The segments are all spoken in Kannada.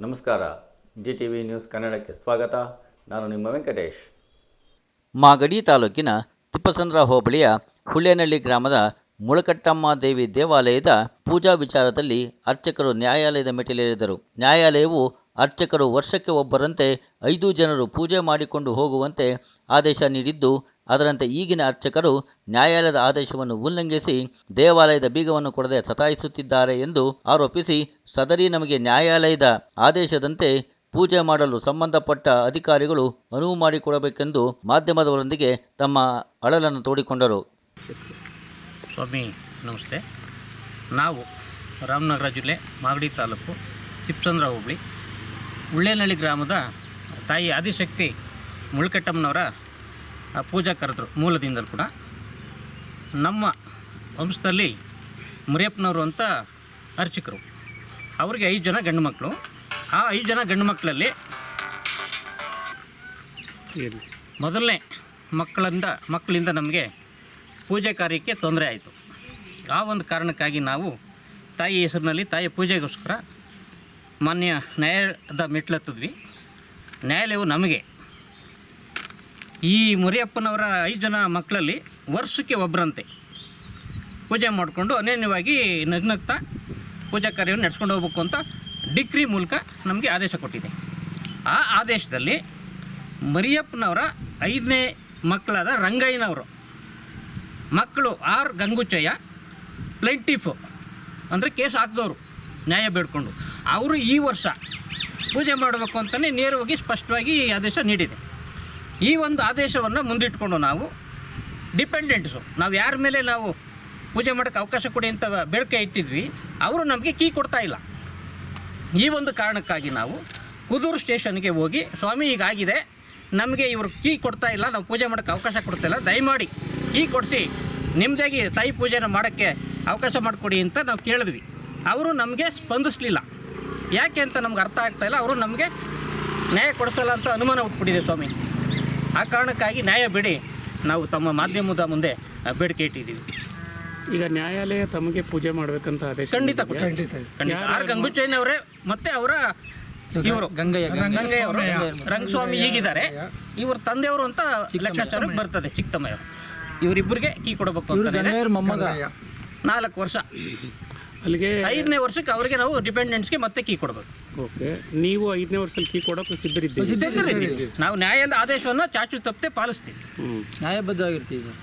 ನಮಸ್ಕಾರ. ಜಿ ಟಿ ವಿ ನ್ಯೂಸ್ ಕನ್ನಡಕ್ಕೆ ಸ್ವಾಗತ. ನಾನು ನಿಮ್ಮ ವೆಂಕಟೇಶ್. ಮಾಗಡಿ ತಾಲೂಕಿನ ತಿಪ್ಪಸಂದ್ರ ಹೋಬಳಿಯ ಹುಳ್ಳೇನಳ್ಳಿ ಗ್ರಾಮದ ಮುಳಕಟ್ಟಮ್ಮ ದೇವಿ ದೇವಾಲಯದ ಪೂಜಾ ವಿಚಾರದಲ್ಲಿ ಅರ್ಚಕರು ನ್ಯಾಯಾಲಯದ ಮೆಟ್ಟಿಲೇರಿದರು. ನ್ಯಾಯಾಲಯವು ಅರ್ಚಕರು ವರ್ಷಕ್ಕೆ ಒಬ್ಬರಂತೆ ಐದು ಜನರು ಪೂಜೆ ಮಾಡಿಕೊಂಡು ಹೋಗುವಂತೆ ಆದೇಶ ನೀಡಿದ್ದು, ಅದರಂತೆ ಈಗಿನ ಅರ್ಚಕರು ನ್ಯಾಯಾಲಯದ ಆದೇಶವನ್ನು ಉಲ್ಲಂಘಿಸಿ ದೇವಾಲಯದ ಬೀಗವನ್ನು ಕೊಡದೆ ಸತಾಯಿಸುತ್ತಿದ್ದಾರೆ ಎಂದು ಆರೋಪಿಸಿ ಸದರಿ ನಮಗೆ ನ್ಯಾಯಾಲಯದ ಆದೇಶದಂತೆ ಪೂಜೆ ಮಾಡಲು ಸಂಬಂಧಪಟ್ಟ ಅಧಿಕಾರಿಗಳು ಅನುವು ಮಾಡಿಕೊಡಬೇಕೆಂದು ಮಾಧ್ಯಮದವರೊಂದಿಗೆ ತಮ್ಮ ಅಳಲನ್ನು ತೋಡಿಕೊಂಡರು. ಸ್ವಾಮಿ, ನಮಸ್ತೆ. ನಾವು ರಾಮನಗರ ಜಿಲ್ಲೆ ಮಾಗಡಿ ತಾಲೂಕು ತಿಪ್ಸಂದ್ರ ಹೋಬಳಿ. ಉಳ್ಳೇನಹಳ್ಳಿ ಗ್ರಾಮದ ತಾಯಿ ಆದಿಶಕ್ತಿ ಮುಳ್ಕಟ್ಟಮ್ಮನವರ ಪೂಜಾ ಕರೆದ್ರು ಮೂಲದಿಂದಲೂ ಕೂಡ. ನಮ್ಮ ವಂಶದಲ್ಲಿ ಮುರಿಯಪ್ಪನವರು ಅಂತ ಅರ್ಚಕರು. ಅವರಿಗೆ ಐದು ಜನ ಗಂಡು ಮಕ್ಕಳು. ಆ ಐದು ಜನ ಗಂಡು ಮಕ್ಕಳಲ್ಲಿ ಮೊದಲನೇ ಮಕ್ಕಳಿಂದ ಮಕ್ಕಳಿಂದ ನಮಗೆ ಪೂಜೆ ಕಾರ್ಯಕ್ಕೆ ತೊಂದರೆ ಆಯಿತು. ಆ ಒಂದು ಕಾರಣಕ್ಕಾಗಿ ನಾವು ತಾಯಿ ಹೆಸರಿನಲ್ಲಿ ತಾಯಿ ಪೂಜೆಗೋಸ್ಕರ ಮಾನ್ಯ ನ್ಯಾಯದ ಮೆಟ್ಲತ್ತಿದ್ವಿ ನ್ಯಾಯಾಲಯವು ನಮಗೆ ಈ ಮುರಿಯಪ್ಪನವರ ಐದು ಜನ ಮಕ್ಕಳಲ್ಲಿ ವರ್ಷಕ್ಕೆ ಒಬ್ಬರಂತೆ ಪೂಜೆ ಮಾಡಿಕೊಂಡು ಅನನ್ಯವಾಗಿ ನಗ್ನಗ್ತಾ ಪೂಜಾ ಕಾರ್ಯವನ್ನು ನಡೆಸ್ಕೊಂಡು ಹೋಗ್ಬೇಕು ಅಂತ ಡಿಗ್ರಿ ಮೂಲಕ ನಮಗೆ ಆದೇಶ ಕೊಟ್ಟಿದೆ. ಆ ಆದೇಶದಲ್ಲಿ ಮರಿಯಪ್ಪನವರ ಐದನೇ ಮಕ್ಕಳಾದ ರಂಗಯ್ಯನವರು, ಮಕ್ಕಳು ಆರ್ ಗಂಗುಚಯ್ಯ, ಪ್ಲೆಂಟಿಫು ಅಂದರೆ ಕೇಸ್ ಹಾಕಿದವರು ನ್ಯಾಯ ಬೇಡ್ಕೊಂಡು. ಅವರು ಈ ವರ್ಷ ಪೂಜೆ ಮಾಡಬೇಕು ಅಂತಲೇ ನೇರವಾಗಿ ಸ್ಪಷ್ಟವಾಗಿ ಈ ಆದೇಶ ನೀಡಿದೆ. ಈ ಒಂದು ಆದೇಶವನ್ನು ಮುಂದಿಟ್ಕೊಂಡು ನಾವು ಡಿಪೆಂಡೆಂಟ್ಸು, ನಾವು ಯಾರ ಮೇಲೆ ನಾವು ಪೂಜೆ ಮಾಡೋಕ್ಕೆ ಅವಕಾಶ ಕೊಡಿ ಅಂತ ಬೇಡಿಕೆ ಇಟ್ಟಿದ್ವಿ, ಅವರು ನಮಗೆ ಕೀ ಕೊಡ್ತಾ ಇಲ್ಲ. ಈ ಒಂದು ಕಾರಣಕ್ಕಾಗಿ ನಾವು ಕುದೂರು ಸ್ಟೇಷನ್ಗೆ ಹೋಗಿ, ಸ್ವಾಮಿ ಈಗಾಗಿದೆ, ನಮಗೆ ಇವರು ಕೀ ಕೊಡ್ತಾ ಇಲ್ಲ, ನಾವು ಪೂಜೆ ಮಾಡೋಕ್ಕೆ ಅವಕಾಶ ಕೊಡ್ತಾ ಇಲ್ಲ, ದಯಮಾಡಿ ಕೀ ಕೊಡಿಸಿ ನಿಮ್ಮದಾಗಿ ತಾಯಿ ಪೂಜೆನ ಮಾಡೋಕ್ಕೆ ಅವಕಾಶ ಮಾಡಿಕೊಡಿ ಅಂತ ನಾವು ಕೇಳಿದ್ವಿ. ಅವರು ನಮಗೆ ಸ್ಪಂದಿಸಲಿಲ್ಲ. ಯಾಕೆ ಅಂತ ನಮ್ಗೆ ಅರ್ಥ ಆಗ್ತಾ ಇಲ್ಲ. ಅವರು ನಮಗೆ ನ್ಯಾಯ ಕೊಡಿಸಲ್ಲ ಅಂತ ಅನುಮಾನ ಹುಟ್ಬಿಟ್ಟಿದೆ ಸ್ವಾಮಿ. ಆ ಕಾರಣಕ್ಕಾಗಿ ನ್ಯಾಯ ಬಿಡಿ. ನಾವು ತಮ್ಮ ಮಾಧ್ಯಮದ ಮುಂದೆ ಆ, ಬೇಡಿಕೆ ಇಟ್ಟಿದ್ದೀವಿ. ಈಗ ನ್ಯಾಯಾಲಯ ತಮಗೆ ಪೂಜೆ ಮಾಡಬೇಕಂತ ಆದೇಶ ಖಂಡಿತ ಖಂಡಿತ. ಖಂಡಿತ. ಅವರೇ ಗಂಗುಚೈನವರೇ ಮತ್ತೆ ಅವರ ಇವರು. ಗಂಗಯ್ಯ ಗಂಗಯ್ಯ. ಅವರು ರಂಗಸ್ವಾಮಿ ಈಗಿದ್ದಾರೆ ಇವ್ರ ತಂದೆಯವರು ಅಂತ ಲೆಕ್ಕಾಚಾರಕ್ಕೆ ಬರ್ತದೆ ಚಿಕ್ಕತಮ್ಮಯ್ಯವರು ಇವರಿಬ್ಬರಿಗೆ ಕೀ ಕೊಡಬೇಕು ಅಂತ ನಾಲ್ಕು ವರ್ಷ. ಅಲ್ಲಿಗೆ ಐದನೇ ವರ್ಷಕ್ಕೆ ಅವರಿಗೆ ನಾವು ಡಿಪೆಂಡೆಂಟ್ಸ್ಗೆ ಮತ್ತೆ ಕೀ ಕೊಡಬೇಕು. ಓಕೆ. ನೀವು ಐದನೇ ವರ್ಷದಲ್ಲಿ ಕೀ ಕೊಡೋಕೆ ಸಿದ್ಧರಿದ್ದೀರಿ. ನಾವು ನ್ಯಾಯದ ಆದೇಶವನ್ನು ಚಾಚು ತಪ್ಪದೆ ಪಾಲಿಸ್ತೀವಿ. ನ್ಯಾಯಬದ್ಧ ನ್ಯಾಯಬದ್ಧವಾಗಿರ್ತೀವಿ ಸರ್.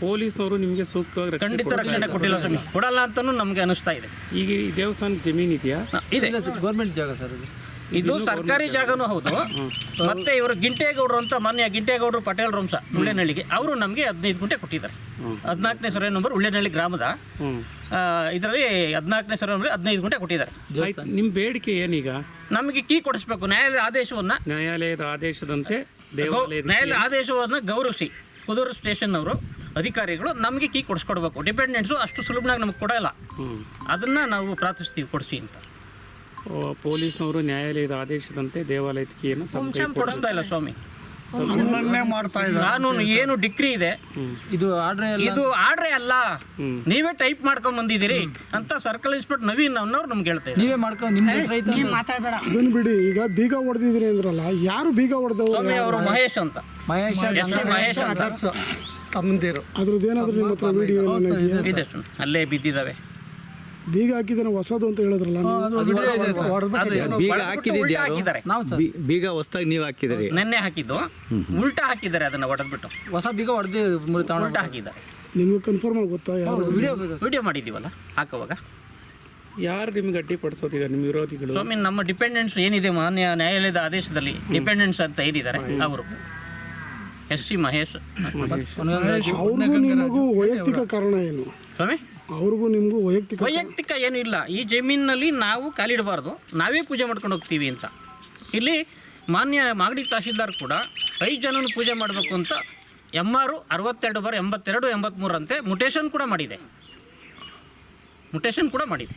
ಪೊಲೀಸ್ನವರು ನಿಮಗೆ ಸೂಕ್ತವಾಗಿ ರಕ್ಷಣೆ ಖಂಡಿತ ರಕ್ಷಣೆ ಕೊಟ್ಟಿಲ್ಲ ಸ್ವಾಮಿ ಕೊಡಲ್ಲ ಅಂತಲೂ ನಮಗೆ ಅನಿಸ್ತಾ ಇದೆ. ಈಗ ಈ ದೇವಸ್ಥಾನ ಜಮೀನು ಇದೆಯಾ? ಇದೆ. ಗೌರ್ಮೆಂಟ್ ಜಾಗ ಸರ್ ಅದು. ಇದು ಸರ್ಕಾರಿ ಜಾಗನೂ ಹೌದು. ಮತ್ತೆ ಇವರು ಗಿಂಟೇಗೌಡರು ಅಂತ ಮಾನ್ಯ ಗಿಂಟೇಗೌಡರು ಪಟೇಲ್ ರಂಸ ಉಳ್ಳೆನಹಳ್ಳಿಗೆ ಅವರು ನಮಗೆ ಹದಿನೈದು ಗುಂಟೆ ಕೊಟ್ಟಿದ್ದಾರೆ. ಹದಿನಾಲ್ಕನೇ ಸರ್ವೆ ನಂಬರ್ ಉಳ್ಳೆನಹಳ್ಳಿ ಗ್ರಾಮದ. ಇದರಲ್ಲಿ ಹದಿನಾಲ್ಕನೇ ಸರ್ವೆ ನಂಬರ್ ಹದಿನೈದು ಗುಂಟೆ ಕೊಟ್ಟಿದ್ದಾರೆ. ನಿಮ್ಮ ಬೇಡಿಕೆ ಏನೀಗ? ನಮಗೆ ಕೀ ಕೊಡಿಸ್ಬೇಕು ನ್ಯಾಯಾಲಯ ಆದೇಶವನ್ನು. ನ್ಯಾಯಾಲಯದ ಆದೇಶದಂತೆ ನ್ಯಾಯಾಲಯ ಆದೇಶವನ್ನು ಗೌರವಿಸಿ ಕುದೂರು ಸ್ಟೇಷನ್ ಅವರು ಅಧಿಕಾರಿಗಳು ನಮಗೆ ಕೀ ಕೊಡಿಸ್ಕೊಡ್ಬೇಕು. ಡಿಪೆಂಡೆಂಟ್ಸು ಅಷ್ಟು ಸುಲಭನಾಗಿ ನಮಗೆ ಕೊಡಲ್ಲ. ಅದನ್ನು ನಾವು ಪ್ರಾರ್ಥಿಸ್ತೀವಿ ಕೊಡಿಸಿ ಅಂತ. ಪೊಲೀಸ್ನವರು ನ್ಯಾಯಾಲಯದ ಆದೇಶದಂತೆ ದೇವಾಲಯಕ್ಕೆ ಕೊಡಿಸ್ತಾ ಇಲ್ಲ ಸ್ವಾಮಿ. ಉಲ್ಲಂಘನೆ ಮಾಡ್ತಾ ಇದ್ದಾರೆ. ಕಾನೂನು ಏನು ಡಿಗ್ರಿ ಇದೆ. ಇದು ಆರ್ಡ್ರ್ ಇದು ಆರ್ಡ್ರೇ ಅಲ್ಲ. ನೀವೇ ಟೈಪ್ ಮಾಡ್ಕೊಂಡ್ ಬಂದಿದ್ದೀರಿ. ಅಂತ ಸರ್ಕಲ್ ಇನ್ಸ್ಪೆಕ್ಟರ್ ನವೀನ್ ಅನ್ನೋರು ನಮ್ಗೆ ಹೇಳ್ತೇವೆ ನೀವೇ ಮಾಡ್ಕೊಂಡು. ಅದನ್ನ ಬಿಡಿ ಈಗ ಬೀಗ ಹೊಡೆದಿದ್ರಿ ಅಂದ್ರಲ್ಲ ಯಾರು ಬೀಗ ಹೊಡೆದವ್ ಸ್ವಾಮಿ ಅವರು ಮಹೇಶ್ ಅಂತ. ಮಹೇಶ್ ಮಹೇಶ್ ತಮ್ಮದೇರು ತಮ್ಮಂದಿರು ಅದ್ರದ್ದು ಏನಾದ್ರು ನಿಮ್ಮ ಹತ್ರ ವಿಡಿಯೋ ಇದೆ ಸ್ವಾಮಿ. ಅಲ್ಲೇ ಬಿದ್ದಿದ್ದಾವೆ. ಬೀಗ ಹಾಕಿದ್ದೇನೆ ಹೊಸದು ಅಂತ ಹೇಳಿದ್ರಲ್ಲ ನೀವು. ಬೀಗ ಹಾಕಿದ್ದು ಯಾರು? ನಾವು ಸರ್. ಬಿ- ಬೀಗ ಹೊಸ್ದಾಗಿ ನೀವು ಹಾಕಿದ್ರಿ ನೆನ್ನೆ ಹಾಕಿದ್ದು. ಉಲ್ಟಾ ಹಾಕಿದ್ದಾರೆ ಅದನ್ನ ಹೊಡೆದ್ಬಿಟ್ಟು ಹೊಸ ಬೀಗ ಹೊಡೆದು ಉಲ್ಟಾ ಹಾಕಿದ್ದಾರೆ. ನಿಮ್ಗೆ ಕನ್ಫರ್ಮ್ ಆಗಿ ಗೊತ್ತಾ ಯಾರು? ವಿಡಿಯೋ ವಿಡಿಯೋ ಮಾಡಿದ್ದೀವಲ್ಲ ಹಾಕುವಾಗ? ಯಾರು ನಿಮ್ಗೆ ಅಡ್ಡಿಪಡಿಸೋದು ಈಗ ನಿಮ್ಮ ವಿರೋಧಿಗಳು? ಸ್ವಾಮಿ ನಮ್ಮ ಡಿಪೆಂಡೆನ್ಸ್ ಏನಿದೆ ಮಾನ್ಯ ನ್ಯಾಯಾಲಯದ ಆದೇಶದಲ್ಲಿ ಡಿಪೆಂಡೆನ್ಸ್ ಅಂತ ಏನಿದ್ದಾರೆ? ಅವರು. S C Mahesh. ಅವ್ರಿಗೂ ನಿಮಗೂ ವೈಯಕ್ತಿಕ ಕಾರಣ ಏನು? ಸ್ವಾಮಿ ಅವ್ರಿಗೂ ನಿಮಗೂ ವೈಯಕ್ತಿಕ ವೈಯಕ್ತಿಕ ಏನಿಲ್ಲ. ಈ ಜಮೀನಿನಲ್ಲಿ ನಾವು ಕಾಲಿಡಬಾರ್ದು. ನಾವೇ ಪೂಜೆ ಮಾಡ್ಕೊಂಡು ಹೋಗ್ತೀವಿ ಅಂತ. ಇಲ್ಲಿ ಮಾನ್ಯ ಮಾಗಡಿ ತಹಶೀಲ್ದಾರ್ ಕೂಡ ಐದು ಜನನ ಪೂಜೆ ಮಾಡಬೇಕು ಅಂತ ಎಂ ಆರು ಅರವತ್ತೆರಡು ಬಾರ ಎಂಬತ್ತೆರಡು ಎಂಬತ್ತ್ಮೂರಂತೆ ಮುಟೇಶನ್ ಕೂಡ ಮಾಡಿದೆ. ಮುಟೇಶನ್ ಕೂಡ ಮಾಡಿದೆ.